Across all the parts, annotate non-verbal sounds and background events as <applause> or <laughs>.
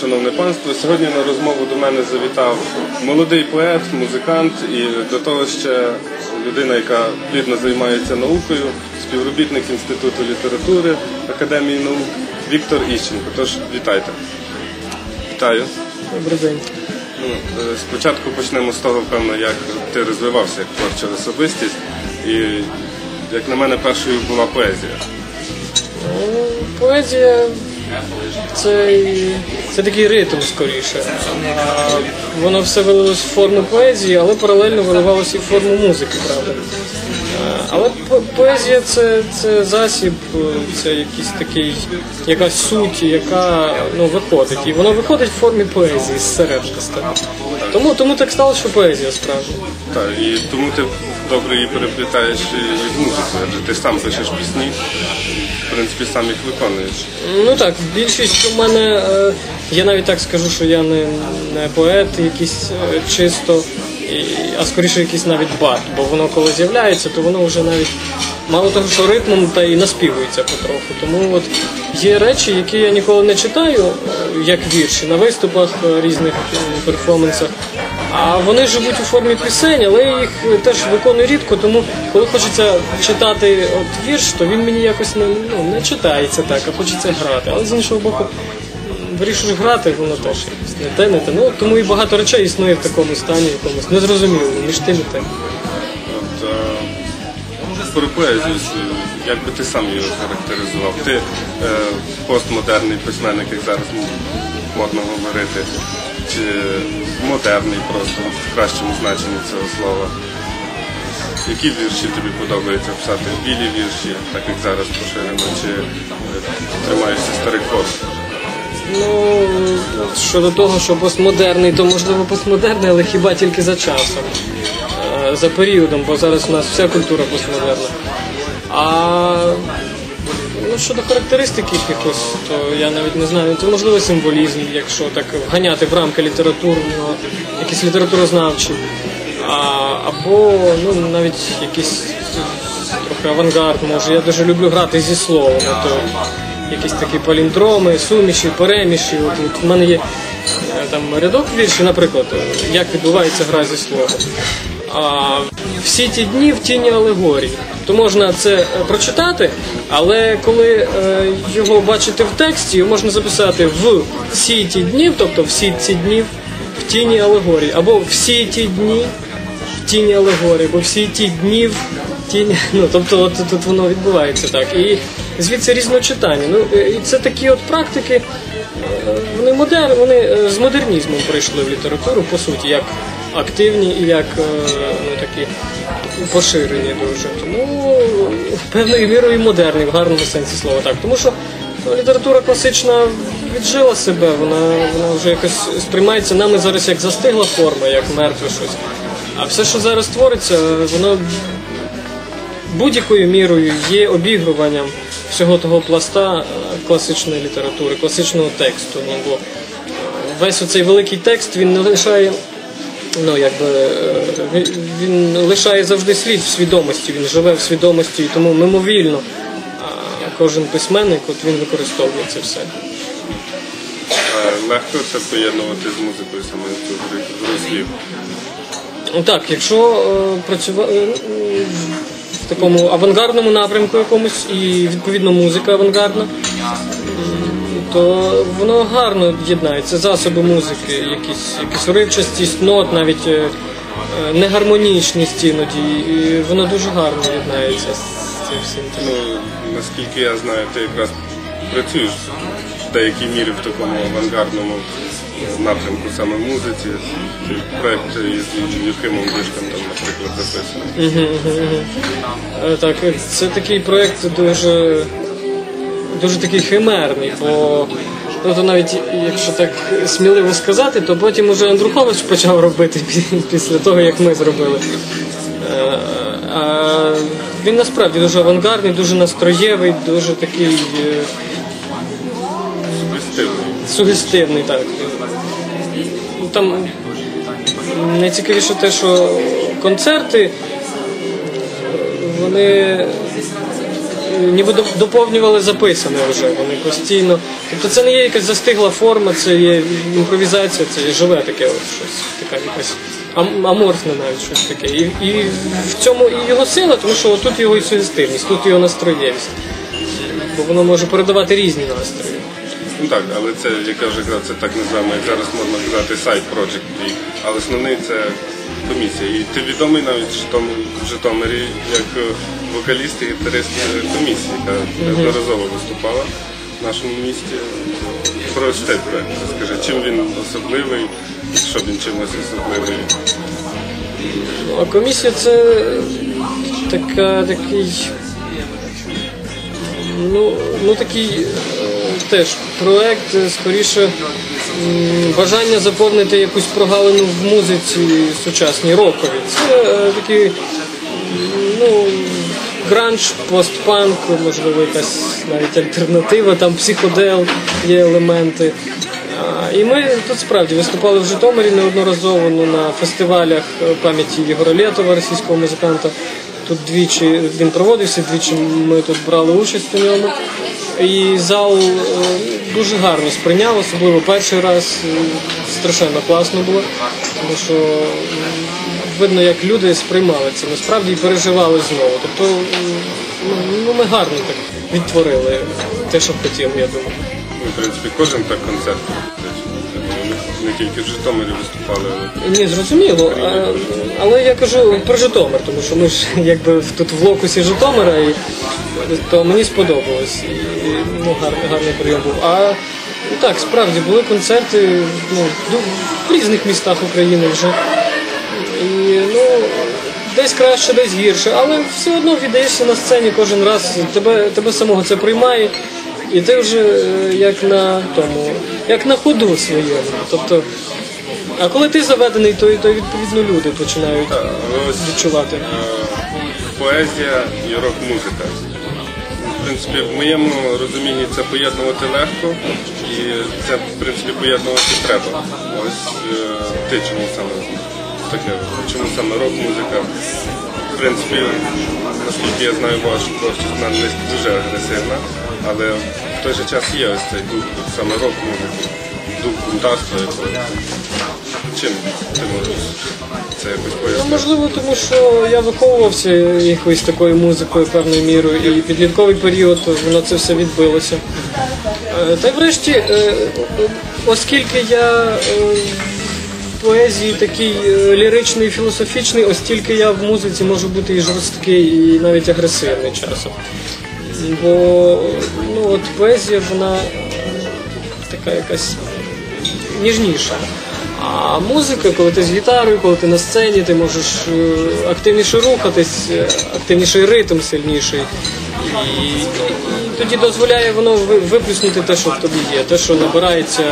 Шановне панство. Сьогодні на розмову до мене завітав молодий поет, музикант і до того ще людина, яка плідно займається наукою, співробітник Інституту літератури Академії наук Віктор Іщенко. Тож вітайте. Вітаю. Добрий день. Ну, е, спочатку почнемо з того, певно, як ти розвивався як творча особистість. І, як на мене, першою була поезія. Поезія це, це такий ритм скоріше. Воно все вилилось в форму поезії, але паралельно виливалося і в форму музики, правда. Але поезія це, це засіб, е, це якийсь такий, якась суть, яка ну, виходить. І воно виходить в формі поезії зсередка. Тому, тому так стало, що поезія справжня. Так, і тому ти добре її переплітаєш і з музикою, адже ти сам пишеш пісні, в принципі, сам їх виконуєш. Ну так, більшість у мене, я навіть так скажу, що я не, не поет якийсь чисто, а скоріше якийсь навіть бат, бо воно коли з'являється, то воно вже навіть мало того, що ритмом та і наспівується потроху. Тому от є речі, які я ніколи не читаю, як вірші, на виступах різних перформансах. А вони живуть у формі пісень, але я їх е, теж виконую рідко, тому коли хочеться читати от вірш, то він мені якось не, ну, не читається так, а хочеться грати. Але з іншого боку, вирішуєш грати, воно теж не те, не те. Ну тому і багато речей існує в такому стані, якомусь незрозумілому, між тим і тим. Е, про поезію, як би ти сам її характеризував? Ти е, постмодерний письменник, як зараз модно говорити, чи модерний просто в кращому значенні цього слова? Які вірші тобі подобається писати? Білі вірші, так як зараз поширено, чи е, тримаєшся старих форм? Ну щодо того, що постмодерний, то можливо постмодерний, але хіба тільки за часом, е, за періодом, бо зараз у нас вся культура постмодерна. А ну, щодо характеристик якихось, то я навіть не знаю. Це можливо символізм, якщо так вганяти в рамки літературного, якісь літературознавчі. А, або ну, навіть якийсь трохи авангард може. Я дуже люблю грати зі словом. То якісь такі паліндроми, суміші, переміші. От, в мене є е, там рядок вірші, наприклад, як відбувається гра зі словом. А, всі ті дні в тіні алегорії. То можна це е, прочитати, але коли е, його бачити в тексті, можна записати в всі ті днів, тобто всі ці дні в тіні алегорії, або всі ті дні в тіні алегорії, бо всі ті дні в тіні. <laughs> Ну тобто, от тут воно відбувається так. І звідси різночитання. Ну е, і це такі от практики. Вони модер, вони з модернізмом прийшли в літературу, по суті, як активні і як е, ну, такі поширені дуже. Тому певною мірою модерні в гарному сенсі слова. Так, тому що ну, література класична віджила себе, вона, вона вже якось сприймається нами зараз як застигла форма, як мертве щось. А все, що зараз твориться, воно будь-якою мірою є обігруванням всього того пласта е, класичної літератури, класичного тексту. Ну, бо весь оцей великий текст він не лишає. Ну, якби е, він, лишає завжди слід в свідомості, він живе в свідомості, і тому мимовільно кожен письменник от він використовує це все. Е, Легко це поєднувати з музикою саме гру слів. Так, якщо е, працювати в такому авангардному напрямку якомусь і відповідно музика авангардна, то воно гарно єднається. Засоби музики, якісь, якісь уривчастість, нот, навіть е, е, негармонічність іноді, і воно дуже гарно єднається з цим всім. Ну, наскільки я знаю, ти якраз працюєш в деякій мірі в такому авангардному напрямку саме музиці. Ти проєкт із Юхимом Дишком там, наприклад, записаний. Е, Так, це такий проєкт дуже, дуже такий химерний, бо ну, то навіть якщо так сміливо сказати, то потім уже Андрухович почав робити після того, як ми зробили. Е, А він насправді дуже авангардний, дуже настроєвий, дуже такий Сугестивний. сугестивний, так. Ну, Там найцікавіше те, що концерти вони ніби доповнювали записане вже. Вони постійно. Тобто це не є якась застигла форма, це є імпровізація, це є живе таке от щось, така якась аморфне навіть щось таке. І, і в цьому і його сила, тому що тут його і сугестивність, тут його настроєвість. Бо воно може передавати різні настрої. Ну так, але це, як я вже казав, це так називаємо, як зараз можна казати, сайт project. Але основний це комісія. І ти відомий навіть в Житомирі як е, вокаліст і гітарист комісії, яка неодноразово виступала в нашому місті. Про проект. Скажи, чим він особливий, що він чимось особливий. А комісія це така, такий. Ну, ну такий е, теж проект, скоріше бажання заповнити якусь прогалину в музиці сучасній роковій. Це е, такий ну, гранж, постпанк, можливо, якась навіть альтернатива, там психодел є елементи. І ми тут справді виступали в Житомирі неодноразово ну, на фестивалях е, пам'яті Єгора Лєтова, російського музиканта. Тут двічі він проводився, двічі ми тут брали участь у ньому. І зал е, дуже гарно сприйняв, особливо перший раз. е, Страшенно класно було, тому що видно, як люди сприймали це насправді і переживали знову. Тобто ну, ми гарно так відтворили те, що хотіли, я думаю. Ну, в принципі, кожен так концерт. Не тільки в Житомирі виступали, Ні, зрозуміло. А, але я кажу про Житомир, тому що ми ж <laughs> якби тут в локусі Житомира, і то мені сподобалось. І, ну, гарний, гарний прийом був. А ну, так, справді були концерти ну, в різних містах України вже. Ну, десь краще, десь гірше, але все одно віддаєшся на сцені кожен раз, тебе, тебе самого це приймає. І ти вже е, як на тому, як на ходу своєму. Тобто, а коли ти заведений, то, то відповідно люди починають відчувати. е, поезія і рок-музика. В принципі, в моєму розумінні це поєднувати легко і це, в принципі, поєднувати треба. Ось е, ти чому саме таке? Чому саме рок-музика? В принципі, наскільки я знаю, ваша творчість вона не дуже агресивна, але в той же час є ось цей дух саме рок-музики, дух бунтарства якогось. Чим ти можеш це якось Ну, пояснити? можливо, тому що я виховувався якоюсь такою музикою певною мірою, і підлітковий період воно це все відбилося. Е, Та й врешті, е, оскільки я е, поезії такий е, ліричний, філософічний, ось я в музиці можу бути і жорсткий, і навіть агресивний часом. Бо ну, от поезія, вона така якась ніжніша. А музика, коли ти з гітарою, коли ти на сцені, ти можеш е, активніше рухатись, е, активніший ритм сильніший. І, і тоді дозволяє воно ви- виплюснути те, що в тобі є, те, що набирається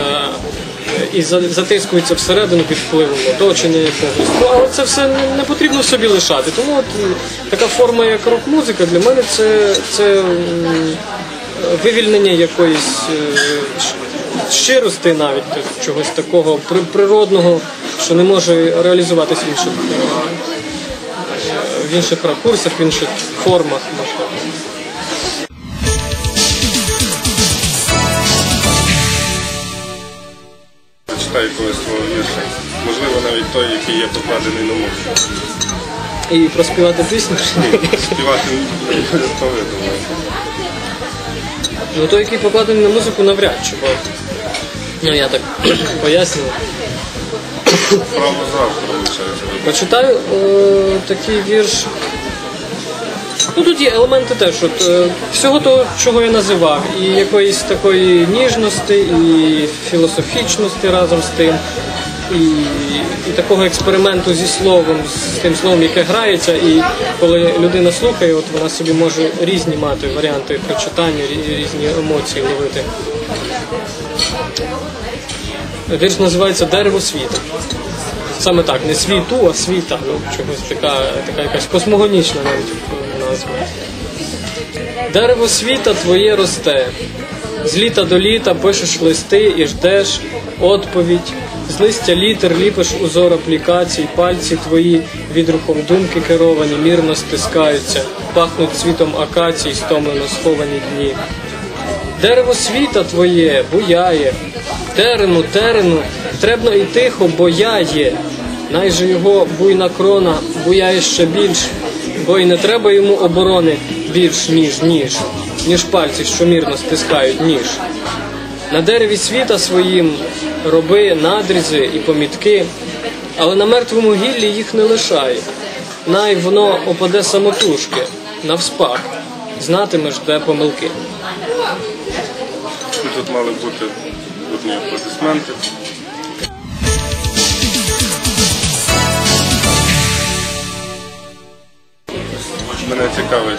і за- затискується всередину під впливом оточення якогось. Ну, але це все не, не потрібно в собі лишати. Тому от е, така форма, як рок-музика, для мене це, це вивільнення якоїсь е, щирості навіть е, чогось такого природного, що не може реалізуватись в інших, е, в інших ракурсах, в інших формах. можливо. Той, який є покладений на музику. І проспівати пісню. Ні, Співати я думаю. Ну той, який покладений на музику, навряд чи, бо ну я так <clears throat> пояснюю. Право завтра виходить. Прочитаю е, такий вірш. Ну тут є елементи теж от, е, всього того, чого я називав, і якоїсь такої ніжності, і філософічності разом з тим, і, і такого експерименту зі словом, з тим словом, яке грається, і коли людина слухає, от вона собі може різні мати варіанти прочитання, різні емоції ловити. Вірш називається Дерево світу. Саме так, не світу, а світа. Ну, чогось така, така якась космогонічна навіть назва. Дерево світа твоє росте. З літа до літа пишеш листи і ждеш відповідь. З листя літер ліпиш узор аплікацій, пальці твої відрухом думки керовані, мірно стискаються, пахнуть цвітом акацій, стомлено сховані дні. Дерево світа твоє буяє, терену, терену, требно і тихо, бо я є. Найже його буйна крона буяє ще більш, бо й не треба йому оборони більш, ніж ніж, ніж пальці, що мірно стискають ніж. На дереві світа своїм роби надрізи і помітки, але на мертвому гіллі їх не лишай. Най воно опаде самотужки, навспак, знатимеш, де помилки. Тут мали бути одні аплодисменти. Мене цікавить,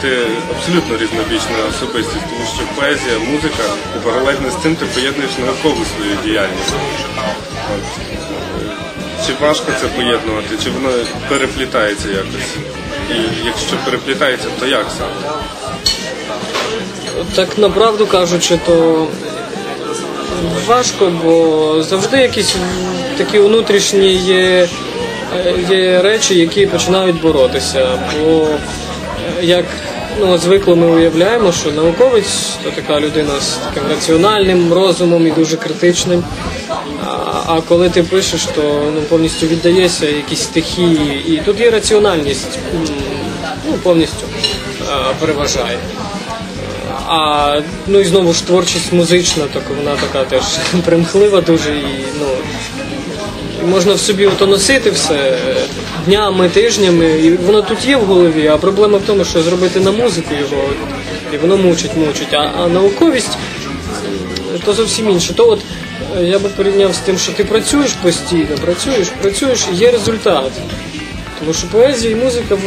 ти абсолютно різнобічна особистість, тому що поезія, музика і паралельно з цим ти поєднуєш наукову свою діяльність. От. Е, Чи важко це поєднувати, чи воно переплітається якось? І якщо переплітається, то як саме? Так направду кажучи, то важко, бо завжди якісь такі внутрішні є, є речі, які починають боротися. Бо е, як ну, звикло ми уявляємо, що науковець то така людина з таким раціональним розумом і дуже критичним. А, коли ти пишеш, то ну, повністю віддаєшся якійсь стихії, і тут є раціональність ну, повністю переважає. А ну і знову ж творчість музична, так вона така теж <laughs> примхлива дуже і ну можна в собі ото носити все е, днями, тижнями, і воно тут є в голові. А проблема в тому, що зробити на музику його, і воно мучить, мучить. А, а науковість е, то зовсім інше. То от е, я би порівняв з тим, що ти працюєш постійно, працюєш, працюєш, і є результат. Тому що поезія і музика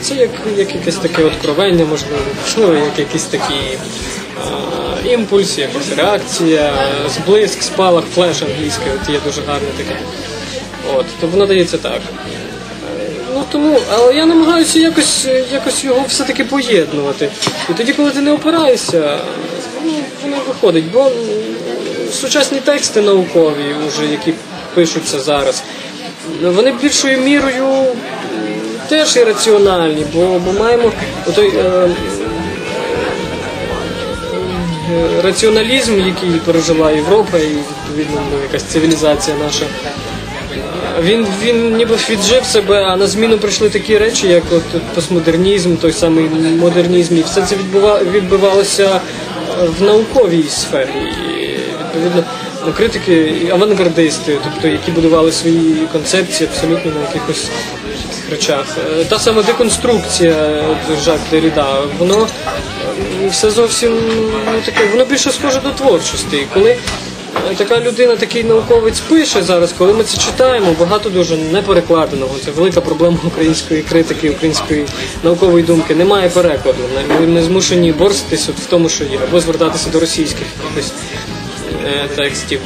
це як, як якесь таке откровення, можливо, ну, як якийсь такий а, імпульс, якась реакція, зблиск, спалах, флеш англійський, от є дуже гарне таке. От, то воно дається так. Ну тому, але я намагаюся якось, якось його все-таки поєднувати. І тоді, коли ти не опираєшся, ну, воно виходить. Бо сучасні тексти наукові, вже, які пишуться зараз, вони більшою мірою теж ірраціональні, бо, бо маємо отой, е, е, раціоналізм, який пережила Європа і відповідно якась цивілізація наша. Він, він ніби віджив себе, а на зміну прийшли такі речі, як от, постмодернізм, той самий модернізм, і все це відбува, відбивалося е, в науковій сфері. І, відповідно, ну, критики, і авангардисти, тобто які будували свої концепції абсолютно на якихось речах. Е, Та сама деконструкція Жак Деріда, воно е, все зовсім ну, таке, воно більше схоже до творчості. Коли така людина, такий науковець пише зараз, коли ми це читаємо, багато дуже неперекладеного. Це велика проблема української критики, української наукової думки. Немає перекладу. Ми, змушені борстись от в тому, що є, або звертатися до російських якихось е, текстів.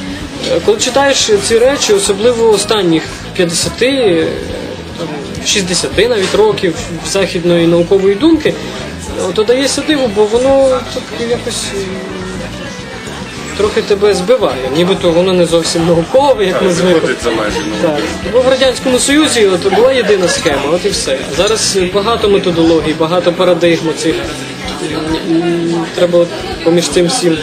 Е, Коли читаєш ці речі, особливо останніх 50, е, 60 навіть років західної наукової думки, е, то дається диву, бо воно так якось. Трохи тебе збиває, нібито воно не зовсім наукове, як ми звикли. За межі Так. науки. Бо в радянському Союзі от була єдина схема, от і все. Зараз багато методологій, багато парадигм цих. Треба от поміж цим всім